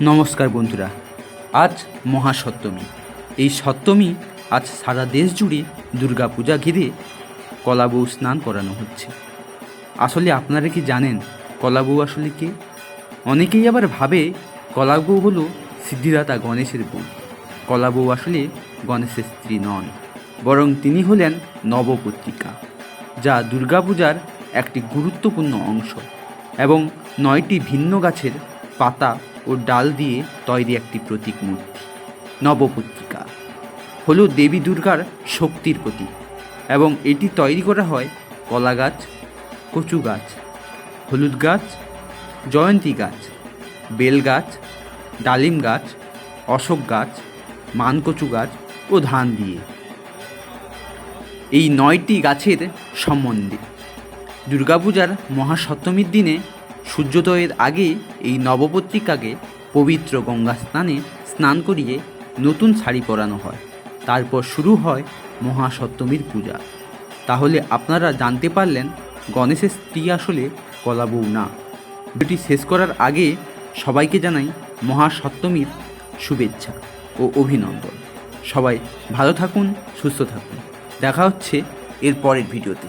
নমস্কার বন্ধুরা, আজ মহাসপ্তমী। এই সপ্তমী আজ সারা দেশ জুড়ে দুর্গাপূজা ঘিরে কলাবউ স্নান করানো হচ্ছে। আসলে আপনারা কি জানেন কলাবউ আসলে কে? অনেকেই আবার ভাবে কলাবউ হলো সিদ্ধিদাতা গণেশের বউ কলাবউ আসলে গণেশের স্ত্রী নন, বরং তিনি হলেন নবপত্রিকা, যা দুর্গাপূজার একটি গুরুত্বপূর্ণ অংশ এবং নয়টি ভিন্ন গাছের পাতা ও ডাল দিয়ে তৈরি একটি প্রতীক মূর্তি, নবপত্রিকা। হলো দেবী দুর্গার শক্তির প্রতীক এবং এটি তৈরি করা হয় কলা গাছ কচু গাছ, হলুদ গাছ, জয়ন্তী গাছ, বেল গাছ, ডালিম গাছ, অশোক গাছ, মানকচু গাছ ও ধান দিয়ে। এই নয়টি গাছের সম্বন্ধে দুর্গাপূজার মহাসপ্তমীর দিনে সূর্যোদয়ের আগে এই নবপত্রিকাকে পবিত্র গঙ্গা স্নানে স্নান করিয়ে নতুন শাড়ি পরানো হয়। তারপর শুরু হয় মহাসপ্তমীর পূজা। তাহলে আপনারা জানতে পারলেন গণেশের স্ত্রী আসলে কলাবউ না। ভিডিওটি শেষ করার আগে সবাইকে জানাই মহাসপ্তমীর শুভেচ্ছা ও অভিনন্দন। সবাই ভালো থাকুন, সুস্থ থাকুন। দেখা হচ্ছে এর পরের ভিডিওতে।